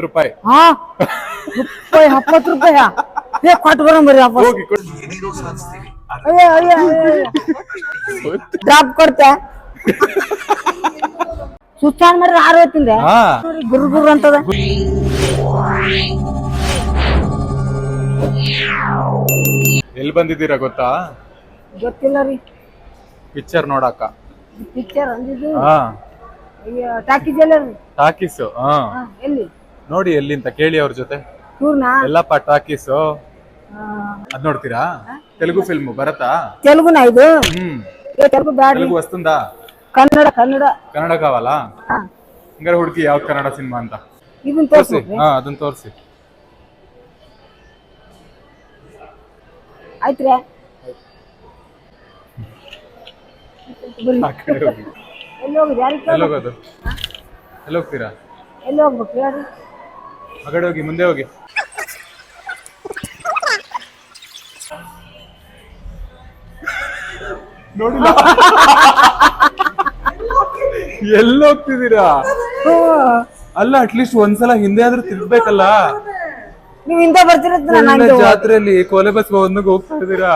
ರೂಪಾಯಿ. ಹಾ? ರೂಪಾಯಿ ಹಪ್ಪತ್ತು ರೂಪಾಯಿ ಏ ಕೊಟ್ಟು ಬರಂಬರಿ ಹೋಗಿ ಕೊಡು. ಡ್ರಾಪ್ ಕೊಡ್ತೆ? ಸುಚಾನ್ ಮರ ಆರು ಹೊತ್ತಿಂದ ಹಾ. ಗುರು ಗುರು ಅಂತದ. ಎಲ್ಲಿ ಬಂದಿದ್ದೀರಾ ಗೊತ್ತಾ? ಗೊತ್ತಿಲ್ಲ ರೀ. ಪಿಕ್ಚರ್ ನೋಡಾಕ. ಪಿಕ್ಚರ್ ಅಂದಿದ್ದು? ಹಾ. ಅಯ್ಯ ಟಾಕೀಸ್ ಎಲ್ಲ ರೀ ಟಾಕೀಸ್ ಹಾ, ಎಲ್ಲಿ? ನೋಡಿ ಎಲ್ಲಿ ಅಂತ ಕೇಳಿ ಅವ್ರ ಜೊತೆ. ಎಲ್ಲ ಎಲ್ಲಪ್ಪ ಟಾಕೀಸ್ ಅದ್ ನೋಡ್ತೀರಾ? ತೆಲುಗು ಫಿಲ್ಮ್ ಬರತ್ತಾ? ತೆಲುಗುನಾ ಇದು? ಹ್ಮ್. ಏ ತೆಲುಗು ತೆಲುಗು ವಸ್ತುಂದಾ ಕನ್ನಡ ಕನ್ನಡ. ಕನ್ನಡ ಕಾವಲ್ಲ ಹಿಂಗಾರ ಹಂಗಾರೆ ಹುಡುಕಿ ಯಾವ ಕನ್ನಡ ಸಿನಿಮಾ ಅಂತ? ಇದನ್ನ ತೋರ್ಸಿ. ತೋರ್ಸಿ ಹಾ ಅದನ್ನ ತೋರ್ಸಿ. ಆಯ್ತ್ರಿ? ಬರ್ರಿ ಆ ಕಡೆ ಹೋಗಿ. ಎಲ್ಲಿ ಹೋಗುದು? ಯಾರಿಗೆ ಎಲ್ಲಿ ಹೋಗೋದು? ಎಲ್ಲಿ ಹೋಗ್ತೀರಾ? ಎಲ್ಲಿ ಹೋಗ್ಬೇಕು? ಹೇಳ್ರಿ ಆ ಕಡೆ ಹೋಗಿ ಮುಂದೆ ಹೋಗಿ. ನೋಡಿ ಎಲ್ಲ ಹೋಗ್ತಿದ್ದೀರಾ? ಅಲ್ಲ ಅಟ್ಲೀಸ್ಟ್ ಒಂದ್ಸಲ ಹಿಂದೆ ಆದ್ರೂ ತಿರ್ಬೇಕಲ್ಲ ನೀವ್ ಹಿಂದೆ ಬರ್ತಿರತ್ತ ಒಳ್ಳೆ ಜಾತ್ರೆಯಲ್ಲಿ ಕೋಲೆ ಬಸ್ ಒಂದಿಗೆ ಹೋಗ್ತಾ ಇದೀರಾ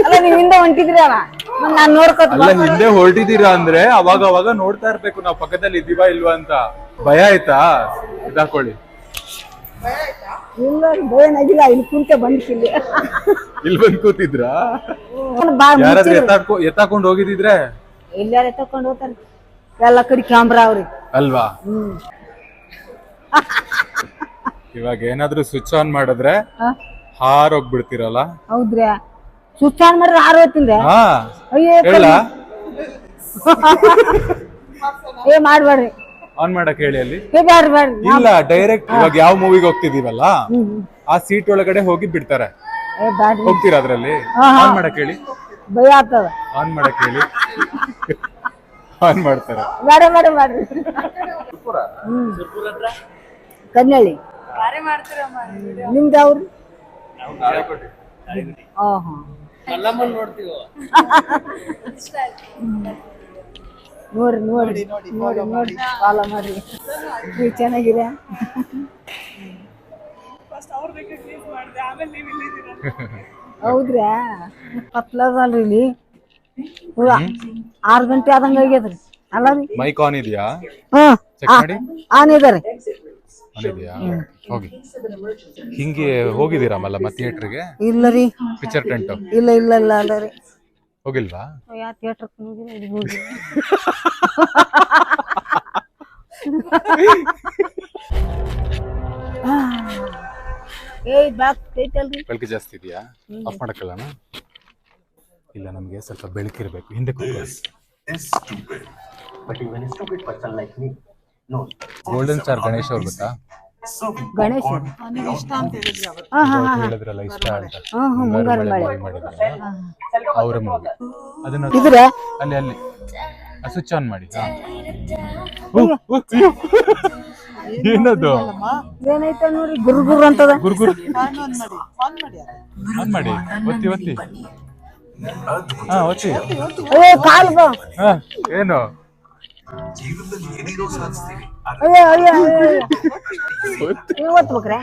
ಅಲ್ಲ ನೀವ್ ಹಿಂದೆ ಹೊಂಟಿದ್ರಿ ಅಲ್ಲ ಮತ್ತ್ ನಾನ್ ನೋಡ್ಕೊತ ಅಲ್ಲ ಹಿಂದೆ ಹೊರಟಿದ್ದೀರಾ ಅಂದ್ರೆ ಅವಾಗ ಅವಾಗ ನೋಡ್ತಾ ಇರ್ಬೇಕು ನಾವ್ ಪಕ್ಕದಲ್ಲಿ ಇದೀವಾ ಇಲ್ವಾ ಅಂತ. ಭಯ ಆಯ್ತಾ? ಇದಾಕೊಳ್ಳಿ. ಇಲ್ಲ ಏನಾಗಿಲ್ಲ ಇಲ್ಲಿ ಕುಂತೆ ಬಂದಿಲ್ಲ ಇಲ್ಲಿ. ಬಂದ್ ಕೂತಿದ್ರಾ? ಯಾರಾದ್ರೂ ಎತ್ತಾಡ್ಕೊ ಎತ್ತಾಕೊಂಡು ಹೋಗಿದಿದ್ರೆ ಎಲ್ಲಾರ ತಕೊಂಡ್ ಹೋಗ್ತಾರ? ಎಲ್ಲ ಕಡೆ ಕ್ಯಾಮ್ರಾ ಅವ್ರಿ. ಅಲ್ವಾ? ಇವಾಗ ಏನಾದ್ರೂ ಸ್ವಿಚ್ ಆನ್ ಮಾಡಿದ್ರೆ ಹಾರ್ ಹೋಗ್ಬಿಡ್ತೀರಲ್ಲ ಹೌದ್ರಿ ಸ್ವಿಚ್ ಆನ್ ಮಾಡಿದ್ರೆ ಹಾರ್ ಹೊತ್ತಿಂದೆ ಹಾ. ಅಯ್ಯೋ ಏ ಮಾಡ್ಬೇಡ್ರಿ. ಆನ್ ಮಾಡಕ್ ಹೇಳಿ ಅಲ್ಲಿ? ಇಲ್ಲ ಡೈರೆಕ್ಟ್ ಇವಾಗ ಯಾವ ಮೂವಿಗೆ ಹೋಗ್ತಿದೀವಲ್ಲ. ಆ ಸೀಟ್ ಒಳಗಡೆ ಹೋಗಿ ಬಿಡ್ತಾರೆ. ಹೋಗ್ತೀರಾ ಅದ್ರಲ್ಲಿ? ಹಾ, ಹಾ. ಆನ್ ಮಾಡಕ್ ಹೇಳಿ? ಭಯ ಆಗ್ತದ. ಆನ್ ಮಾಡಕ್ ಹೇಳಿ? ಆನ್ ಮಾಡ್ತಾರೆ. ಬೇಡ ಬೇಡ ಹ್ಮ್. ಕನ್ನಳ್ಳಿ ನಿಮ್ದು ಅವ್ರು ಆಹಾ. ನೋಡ್ರಿ ನೋಡ್ರಿ ನೋಡಿ ನೋಡಿ ಫಾಲೋ ಮಾಡ್ರಿ ನೀವು ಚೆನ್ನಾಗಿದೆ ಹೌದ್ರಾ? ಪತ್ಲದಲ್ರಿ ಇಲ್ಲಿ. ಆರು ಗಂಟೆ ಆದಂಗ ಆಗ್ಯದ್ರಿ. ಅಲ್ಲ ರೀ? ಮೈಕ್ ಆನ್ ಇದೆಯಾ? ಹ್ಮ್ ಚೆಕ್ ಮಾಡಿ. ಆನ್ ಇದಾರೆ ಆನ್ ಇದೆಯಾ? ಹೋಗಿ. ಹಿಂಗೆ ಹೋಗಿದ್ದೀರಾ ಮತ್ತೆ ಥಿಯೇಟರ್ಗೆ ಇಲ್ಲ ರೀ. ಪಿಕ್ಚರ್ ಟೆಂಟ್ ಇಲ್ಲ ಇಲ್ಲ ಇಲ್ಲ ಅಲ್ಲ ರೀ. ಹೋಗಿಲ್ವಾ? ಥಿಯೇಟರ್ ಏಯ್ ಬ್ಯಾಕ್ ಐತಲ್ರಿ ಬೆಳಕು ಜಾಸ್ತಿ ಇದೆಯಾ? ಆಫ್ ಮಾಡಕ್ಕಲ್ಲ ಇಲ್ಲ ನಮಗೆ ಸ್ವಲ್ಪ ಬೆಳಕಿರ್ಬೇಕು ಹಿಂದೆ. ಗೋಲ್ಡನ್ ಸ್ಟಾರ್ ಗಣೇಶ್ ಅವ್ರ ಗೊತ್ತಾ? ಗಣೇಶ್ ಹೇಳಿದ್ರಲ್ಲ ಇಷ್ಟ ಅಂತ. ಹಾ ಹಾ ಮುಂಗಾರು ಮಳೆ ಅವರ ಮೂವಿ ಅದನ್ನ ಇದ್ರೆ? ಅಲ್ಲಿ ಅಲ್ಲಿ. ಸ್ವಿಚ್ ಆನ್ ಮಾಡಿ. ಏನದು? ಏನೈತೆ ನೋಡಿ ಗುರು ಗುರು ಅಂತದ. ಗುರು ಗುರು. ಆನ್ ಮಾಡಿ ಒತ್ತಿ ಒತ್ತಿ. ಹಾ ಒತ್ತಿ. ಕಾಲ್ ಬಾ. ಹಾ ಏನು? ಜೀವನದಲ್ಲಿ ಏನೇನೋ ಸಾಧಿಸ್ತೀವಿ ಓದ್ಬೇಕ್ರೆ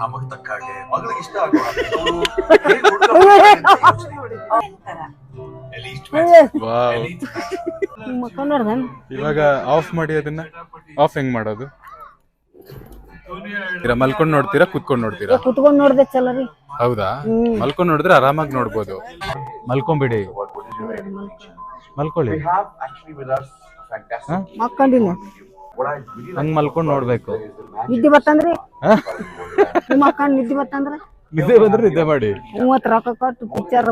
ನಮಗ್ ತಕ್ಕ ಹಾಗೆ ಮಗಳಿಗೆ ಇಷ್ಟ ಆಗೋ ಹಾಗೆ. ಅವ್ರು ಹೇಗ್ ಹುಡ್ಗ ಮಾಡ್ತಾರೆ ಅಂತ ಯೋಚ್ನೆ ಮಾಡಿ. Elite man, wow elite man. ಮಕ್ಕಂಡ್ರದನ್ ಇವಾಗ ಆಫ್ ಮಾಡಿ ಅದನ್ನ. ಆಫ್ ಹೆಂಗ್ ಮಾಡೋದು? ಮಲ್ಕೊಂಡ್ ನೋಡ್ತೀರಾ ಕುತ್ಕೊಂಡ್ ನೋಡ್ತೀರಾ? ಕುತ್ಕೊಂಡ್ ನೋಡ್ದೆ ಚಲರಿ. ರೀ ಹೌದಾ ಮಲ್ಕೊಂಡ್ ನೋಡಿದ್ರೆ ಆರಾಮಾಗಿ ನೋಡ್ಬೋದು. ಮಲ್ಕೊಂಬಿಡಿ. ಮಲ್ಕೊಳ್ಳಿ. Like ಹಂಗ್ ಮಲ್ಕೊಂಡ್ ನೋಡ್ಬೇಕು. ನಿದ್ದೆ ಬತ್ತಂದ್ರಿ? ಮಕ್ಕಂಡ್ ನಿದ್ದೆ ಬತ್ತಂದ್ರ? ನಿದ್ದೆ ಬಂದ್ರೆ ನಿದ್ದೆ ಮಾಡಿ. ಮೂವತ್ತು ರೊಕ್ಕ ಕೊಟ್ಟು ಪಿಕ್ಚರ್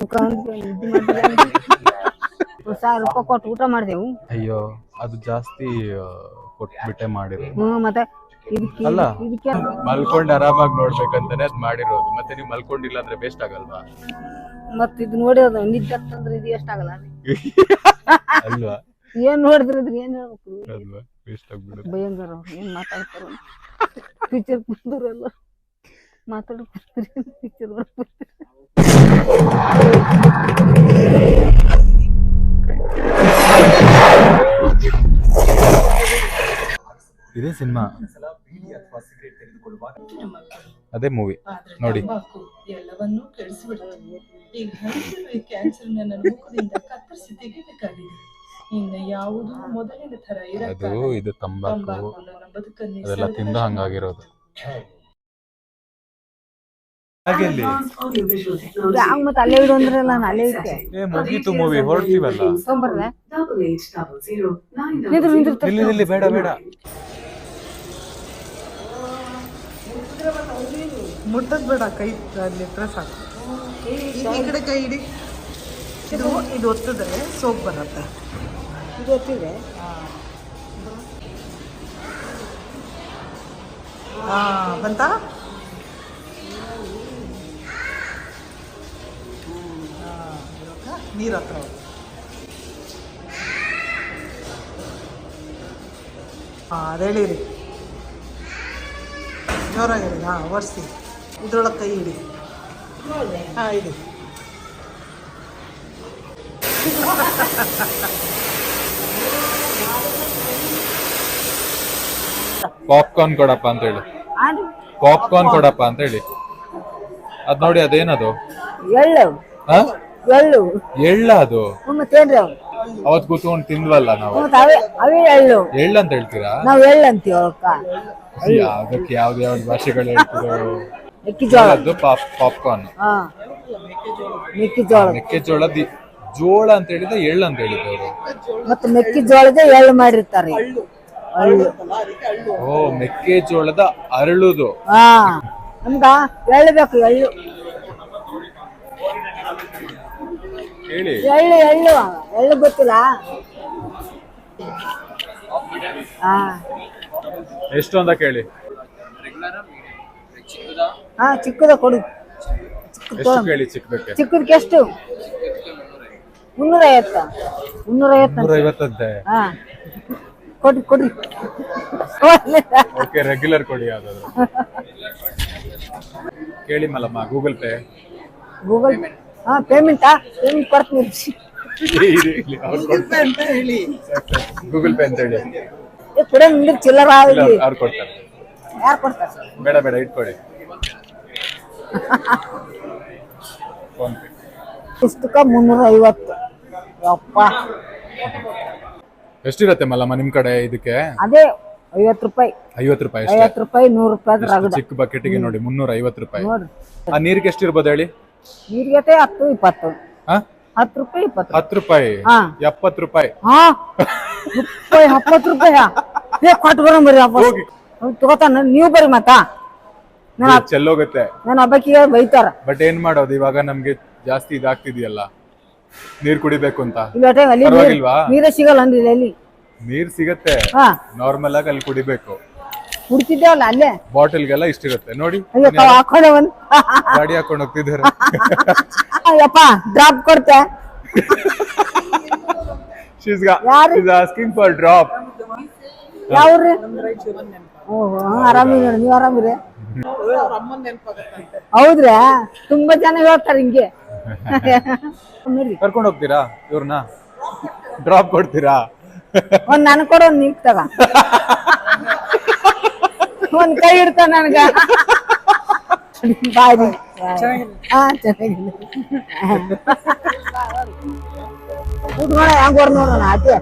ಸಾವಿರ ರೂಪಾಯಿ ಕೊಟ್ಟು ಊಟ ಮಾಡಿದೆವು. ಅಯ್ಯೋ ಅದು ಜಾಸ್ತಿ ಕೊಟ್ಬಿಟ್ಟೆ ಮಾಡಿರೋದು. ಹ್ಞೂ ಮತ್ತೆ ಅಲ್ಲ. ಮಲ್ಕೊಂಡ್ ಆರಾಮಾಗಿ ನೋಡ್ಬೇಕಂತಾನೆ ಅದ್ ಮಾಡಿರೋದು. ಮತ್ತೆ ನೀವು ಮಲ್ಕೊಂಡಿಲ್ಲ ಅಂದ್ರೆ ಬೇಸ್ಟ್ ಆಗಲ್ವಾ? ಮತ್ತೆ ಇದು ಅದು ನಿದ್ದೆ ಅಂತಂದ್ರೆ ಇದು ಎಷ್ಟಾಗಲ್ಲ ಅಲ್ವಾ? ಏನ್ ನೋಡಿದ್ರಿ ಏನ್ ಹೇಳ್ಬೇಕು? ಅಲ್ವಾ? ವೇಸ್ಟ್ ಆಗ್ಬಿಡುತ್ತೆ. ಭಯಂಕರ ಅವ್ರು ಏನ್ ಮಾತಾಡ್ತಾರ? ಪಿಕ್ಚರ್ ಕುಂದ್ರೆಲ್ಲ. ಮಾತಾಡ್ಕೊಡ್ತೀರಿ ಪಿಕ್ಚರ್ ನೋಡ್ಕೊಡ್ತೀರಿ ಇದೇ ಸಿನಿಮಾ? ಸಿಗರೇಟ್ ತೆಗೆದುಕೊಳ್ಳುವಾಗ ಅದೇ ಮೂವಿ ನೋಡಿ. ತಂಬಾಕು ಎಲ್ಲವನ್ನೂ ಹಂಚಿರುವ ಕ್ಯಾನ್ಸರ್ ನನ್ನ ಮುಖದಿಂದ ಕತ್ತರಿಸಿ ತೆಗಿಬೇಕಾಗಿದೆ. ಇನ್ನು ಯಾವುದು ಮೊದಲಿನ ತರ ಅದು ಇದು ತಂಬಾಕು ತಂಬಾಕು ನನ್ನ ಬದುಕನ್ನೇ ಅದೆಲ್ಲ ತಿಂದು ಹಂಗಾಗಿರೋದು. ಮತ್ತೆ ಅಲ್ಲೇ ಇಡು ಅಂದ್ರಲ್ಲ ನಾನು ಅಲ್ಲೇ ಏ ಮುಗೀತು ಮೂವಿ ಹೊರಡ್ತೀವಲ್ಲ? ತೊಗೊಂಬರ್ಲೆ ನಿಂದ್ರು ನಿಂದ್ರು ನಿಂದ್ರು ಇಲ್ಲಿ ಇಲ್ಲಿ ಬೇಡ ಬೇಡ. ಮುಟ್ಟದ್ ಬೇಡ ಕೈ ಅಲ್ಲಿ ಪ್ರೆಸ್ ಹಾಕು ಈ ಕಡೆ ಕೈ ಇಡಿ ಇದು ಇದು ಒತ್ತಿದ್ರೆ ಸೋಪ್ ಬರುತ್ತೆ. ಇದು ಒತ್ತಿದೆ ಹಾ ಬಂತಾ? ನೀರ್ ಹತ್ರ ಹಾಂ ಹಾ ಅದೇಳಿರಿ ಜೋರಾಗಿರಿ ಹಾ ಒರೆಸಿ. ಇದ್ರೊಳಗೆ ಕೈ ಇಡಿ ಹಾ ಇಡಿ ಪಾಪ್ಕಾರ್ನ್ ಕೊಡಪ್ಪ ಅಂತ ಹೇಳಿ. ಪಾಪ್ಕಾರ್ನ್ ಕೊಡಪ್ಪ ಅಂತ ಹೇಳಿ. ಅದ್ ನೋಡಿ ಅದೇನದು? ಎಳ್ಳು. ಎಳ್ಳು. ಎಳ್ಳ ಅದು. ಅವತ್ ಕೂತ್ಕೊಂಡು ತಿನ್ವಲ್ಲ ನಾವು? ಎಳ್ಳು. ಎಳ್ಳ ಅಂತ ಹೇಳ್ತೀರಾ? ನಾವು ಎಳ್ಳು ಅಂತೀವಿ ಅದಕ್ಕೆ ಯಾವ್ದು ಯಾವ್ದು ಭಾಷೆಗಳು ಹೇಳ್ತಿರೋ? ಪಾಪ್ಕಾರ್ನ್ ಮೆಕ್ಕೆಜೋಳ. ಮೆಕ್ಕೆಜೋಳ ದಿ ಜೋಳ ಅಂತ ಹೇಳಿದ್ರೆ ಎಳ್ಳು ಅಂತ ಹೇಳಿದ್ರು ಮತ್ತೆ ಮೆಕ್ಕೆಜೋಳದ ಎಳ್ಳು ಮಾಡಿರ್ತಾರೆ. ಎಳ್ಳು ಓ ಮೆಕ್ಕೆಜೋಳದ ಅರಳುದು. ಹಾ. ನಮ್ಗ ಎಳ್ಳು ಬೇಕು ಎಳ್ಳು. ಹೇಳಿ. ಎಳ್ಳು ಎಳ್ಳು. ಎಳ್ಳು ಗೊತ್ತಿಲ್ಲ. ಹಾ. ಎಷ್ಟು ಅಂತ ಕೇಳಿ. ಹಾ ಚಿಕ್ಕದ ಕೊಡು. ಎಷ್ಟು ಕೇಳಿ ಚಿಕ್ಕದಕ್ಕೆ? ಚಿಕ್ಕದಕ್ಕೆ ಎಷ್ಟು? ಮುನ್ನೂರ ಐವತ್ತ ಮುನ್ನೂರ ನೂರ ಹಾ. ಕೊಡ್ರಿ ಕೊಡ್ರಿ. ಓಕೆ ರೆಗ್ಯುಲರ್ ಕೊಡಿ ಯಾವ್ದಾದ್ರು. ಕೇಳಿ ಮಲಮ್ಮ ಗೂಗಲ್ ಪೇ ಗೂಗಲ್ ಹಾ ಪೇಮೆಂಟಾ ಪೇಮೆಂಟ್ ಕೊಡ್ತೀನಿ. ಅಂತ ಹೇಳಿ. ಗೂಗಲ್ ಪೇ ಅಂತ ಹೇಳಿ. ಏ ಕೊಡ ಚಿಲ್ಲರ ಇಲ್ಲ. ಆಗಲಿ ಅವ್ರು ಕೊಡ್ತಾರೆ. ಯಾರು ಕೊಡ್ತಾರೆ? ಬೇಡ ಬೇಡ ಇಟ್ಕೊಳ್ಳಿ ಫೋನ್ ಪೇ ಇಷ್ಟಕ್ಕ ಮುನ್ನೂರ ಐವತ್ತು ಯಪ್ಪ. ಎಷ್ಟಿರತ್ತೆ ಮಲ್ಲಮ್ಮ ನಿಮ್ ಕಡೆ ಇದಕ್ಕೆ? ಅದೇ ಐವತ್ತು ರೂಪಾಯಿ. ಐವತ್ತು ರೂಪಾಯಿ ಅಷ್ಟೇ? ಐವತ್ತು ರೂಪಾಯಿ ನೂರು ರೂಪಾಯಿ ರಗಡ. ಚಿಕ್ಕ ಬಕೆಟ್ಗೆ ನೋಡಿ ಮುನ್ನೂರ ಐವತ್ತು ರೂಪಾಯಿ. ನೋಡ್ರಿ. ಆ ನೀರಿಗೆ ಎಷ್ಟಿರ್ಬೋದು ಹೇಳಿ? ನೀರಿಗೆ ಹತ್ತು ಇಪ್ಪತ್ತು. ಹಾ ಹತ್ತು ರೂಪಾಯಿ ಇಪ್ಪತ್ತು ಹತ್ತು ರೂಪಾಯಿ? ಹಾ. ಎಪ್ಪತ್ತು ರೂಪಾಯಿ? ಹಾ. ರೂಪಾಯಿ ಹಪ್ಪತ್ತು ರೂಪಾಯಿ. ಏ ಕೊಟ್ಟು ಬರೋಂಬರಿ ವಾಪಸ್ ಅವ್ನು ತಗೋತಾನ. ನೀವು ಬರ್ರಿ ಮತ್ತ. ನಾನು ಚೆಲ್ಲೋಗುತ್ತೆ. ನನ್ನ ಹಬ್ಬಕ್ಕೆ ಬೈತಾರ. ಬಟ್ ಏನ್ ಮಾಡೋದು? ಇವಾಗ ನಮ್ಗೆ ಜಾಸ್ತಿ ಇದಾಗ್ತಿದೆಯಲ್ಲ. ನೀರ್ ಕುಡಿಬೇಕು ಅಂತ. ಇಲ್ಲ ಅಲ್ಲಿ ನೀರ್- ಪರವಾಗಿಲ್ವಾ? ನೀರೇ ಸಿಗಲ್ಲ ಅಂದ್ರೆ ಅಲ್ಲಿ. ನೀರ್ ಸಿಗತ್ತೆ. ಹಾ. ನಾರ್ಮಲ್ ಆಗಿ ಅಲ್ಲಿ ಕುಡಿಬೇಕು. ಕುಡ್ತಿದ್ದೇವಲ್ಲ ಅಲ್ಲೇ? ಬಾಟಲ್ಗೆಲ್ಲ ಇಷ್ಟಿರುತ್ತೆ. ನೋಡಿ ಅಯ್ಯೋ ತಾವ್ ಹಾಕೊಂಡೆ ಒಂದು ಗಾಡಿ ಹಾಕೊಂಡು ಹೋಗ್ತಿದ್ದಾರೆ. ಯಪ್ಪ ಡ್ರಾಪ್ ಕೊಡ್ತೆ. ಯಾರು? ಆಸ್ಕಿಂಗ್ ಫಾರ್ ಡ್ರಾಪ್ ಯಾವ್ರಿ ಓಹೋ ಆರಾಮಿರಿ ನೀವು ಆರಾಮಿರಿ ಅವ್ರ ಅಮ್ಮನ ನೆನಪಾಗತ್ತಂತೆ ಹೌದ್ರಾ? ತುಂಬಾ ಜನ ಹೇಳ್ತಾರೆ ಹಿಂಗೆ. ಕರ್ಕೊಂಡು ಹೋಗ್ತೀರಾ ಇವ್ರನ್ನ? ಡ್ರಾಪ್ ಕೊಡ್ತೀರಾ? ಒಂದ್ ನನ್ ಕೊಡೋ ಒಂದ್ ನೀಕ್ ತಗ. ಒಂದ್ ಕೈ ಇಡ್ತ ನನ್ಗ. ಬಾಯ್ ಹಾ ಚೆನ್ನಾಗಿದೆ ಊಟ ಮಾಡ ಹೆಂಗ್ ಹೊರ್ ನೋಡೋಣ ಆಕೆ?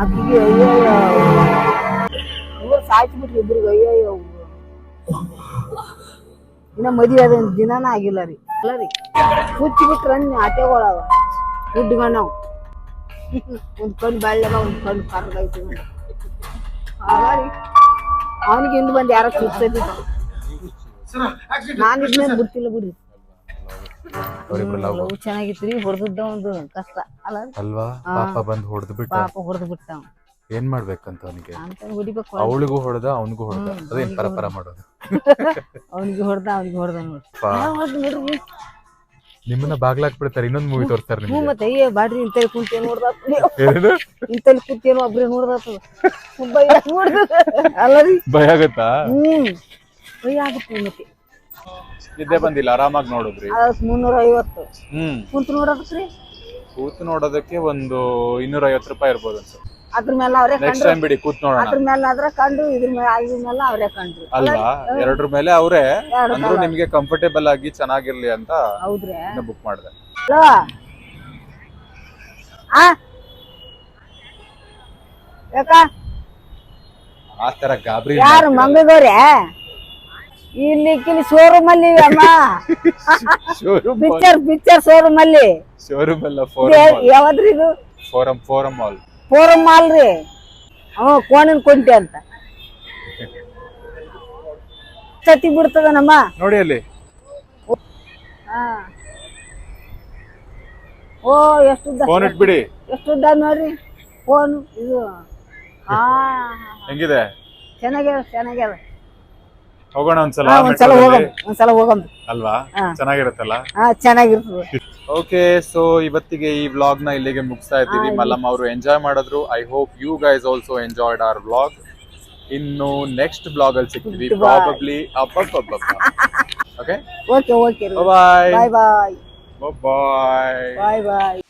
ಆಕಿಗೆ ಅಯ್ಯೋ ಇವ್ರು ಬಿಟ್ರಿ ಇಬ್ರಿಗೆ ಅಯ್ಯೋ ಅಯ್ಯೋ ಇನ್ನ ಮದುವೆ ಅದ ದಿನಾನ ಆಗಿಲ್ಲ ರೀ. ಅಲ್ಲ ರೀ. ಹುಚ್ಚಿ ಬಿಟ್ರ ಆಟೆಗಳವ. ಹುಡ್ಗಣ್ಣವ್ ಒಂದ್ ಕಣ್ಣು ಬೆಳ್ಳಗ ಒಂದ್ ಕಣ್ಣು ಕರ್ಗೈತಿ ಹಾಗಾಗಿ ಅವನಿಗೆ ಹಿಂದ್ ಬಂದು ಯಾರ ಸುತ್ತದಿ ನಾನು ಇದ್ಮೇಲೆ ಬಿಡ್ತಿಲ್ಲ ಬಿಡಿ ಅವ್ರಿಬ್ರು love. ಲವ್ ಚೆನ್ನಾಗಿತ್ರಿ ಹೊಡೆದದ್ದ ಒಂದು ಕಷ್ಟ. ಅಲ್ಲ ರೀ? ಅಲ್ವಾ? ಪಾಪ ಬಂದ್ ಹೊಡೆದು ಬಿಟ್ಟ. ಪಾಪ ಹೊಡೆದು ಬಿಟ್ಟ ಏನ್ ಮಾಡ್ಬೇಕಂತ ಅವನಿಗೆ? ಅಂತ ಹೊಡಿಬೇಕು ಅವಳಿಗೂ ಹೊಡೆದ ಅವನಿಗೂ ಹೊಡೆದ. ಅದೇನ್ ಪರಪರ ಮಾಡೋದು? ಅವನಿಗೆ ಹೊಡೆದ ಅವನಿಗೆ ಹೊಡೆದ ನೋಡಿ. ಹೊಡೆದ್ ನೋಡ್ರಿ. ನಿಮ್ಮನ್ನ ಬಾಗ್ಲಾಕ್ ಬಿಡ್ತಾರೆ ಇನ್ನೊಂದ್ ಮೂವಿ ತೋರಿಸ್ತಾರೆ ಹ್ಞೂ ನಿಮ್ಗೆ ಮತ್ತೆ ಅಯ್ಯ ಬಾಡ್ರಿ ಇಂತಲ್ಲಿ ಕುಂತೇನು ನೋಡ್ದ ಏನು? ಇಂತಲ್ಲಿ ಕುಂತೇನು ಒಬ್ರೇ ಭಯ ನೋಡ್ದ. ಅಲ್ಲ ರೀ? ಭಯ ಆಗತ್ತಾ? ಹ್ಮ್ ಭಯ ಆಗುತ್ತೆ ಮತ್ತೆ. ನಿದ್ದೆ ಬಂದಿಲ್ಲ ಆರಾಮಾಗಿ ನೋಡಿದ್ರಿ. ಅದಕ್ಕೆ ಮುನ್ನೂರ ಐವತ್ತು ಹ್ಮ್. ಕುಂತು ನೋಡೋದಕ್ರಿ ಕೂತು ನೋಡೋದಕ್ಕೆ ಒಂದು ಇನ್ನೂರ ಐವತ್ತು ರೂಪಾಯಿ ಇರ್ಬೋದು ಅನ್ಸುತ್ತೆ. ಅದ್ರ ಮೇಲೆ ಅವರೇ ನೆಕ್ಸ್ಟ್ ಟೈಮ್ ಬಿಡಿ ಕೂತ್ ನೋಡೋಣ. ಅದ್ರ ಮೇಲೆ ಆದ್ರೆ ಕಂಡು ಇದ್ರ ಮೇಲೆ ಇದ್ರ ಮೇಲೆ ಅವರೇ ಕಂಡ್ರು. ಅಲ್ವಾ? ಎರಡ್ರ ಮೇಲೆ ಅವರೇ ಅಂದ್ರು ನಿಮ್ಗೆ ಕಂಫರ್ಟೇಬಲ್ ಆಗಿ ಚೆನ್ನಾಗಿರ್ಲಿ ಅಂತ ಹೌದ್ರಿ? ಬುಕ್ ಮಾಡಿದೆ. ಹಲೋ ಆ? ಯಾಕ? ಆ ತರ ಗಾಬರಿ ಯಾರು ಮಂಗಳಗೌರೆ ಇಲ್ಲಿ ಕಿಲಿ ಶೋರೂಮ್ ಅಲ್ಲಿ ಅಮ್ಮ? ಪಿಕ್ಚರ್ ಪಿಕ್ಚರ್ ಶೋರೂಮ್ ಅಲ್ಲಿ. ಶೋರೂಮ್ ಅಲ್ಲ ಯಾವ್ದ್ರಿ ಇದು forum forum mall forum mall ರೀ ಹ್ಞೂ ಕೋಣಿನ ಕುಂಟೆ ಅಂತ. ಸತಿ ಬಿಡ್ತದ ನಮ್ಮ? ನೋಡಿ ಅಲ್ಲಿ. ಹಾ. ಓ ಎಷ್ಟು ಫೋನ್ ಇಟ್ಬಿಡಿ. ಎಷ್ಟು ಉದ್ದ ನೋಡ್ರಿ? ಫೋನ್ ಇದು. ಹಾ ಹೆಂಗಿದೆ? ಚೆನ್ನಾಗ್ಯದ ಚೆನ್ನಾಗ್ಯಾವ. ಹೋಗೋಣ ಒಂದ್ಸಲ ಒಂದ್ಸಲ ಹೋಗಮ್ ದಲ್ಲಿ. ಒಂದ್ಸಲ ಹೋಗಮ್ ಅಲ್ವಾ? ಚೆನ್ನಾಗಿರುತ್ತಲ್ಲ? ಚೆನ್ನಾಗಿರ್ತದೆ. ಓಕೆ ಸೊ ಇವತ್ತಿಗೆ ಈ ವ್ಲಾಗ್ನ ಇಲ್ಲಿಗೆ ಮುಗಿಸ್ತಾ ಇದ್ದೀವಿ. ಮಲ್ಲಮ್ಮ ಅವರು ಎಂಜಾಯ್ ಮಾಡಿದ್ರು. I hope you guys also enjoyed our vlog ಇನ್ನು ನೆಕ್ಸ್ಟ್ ಬ್ಲಾಗ್ ಅಲ್ಲಿ ಸಿಗ್ತೀವಿ. Probably okay okay okay bye bye bye bye bye bye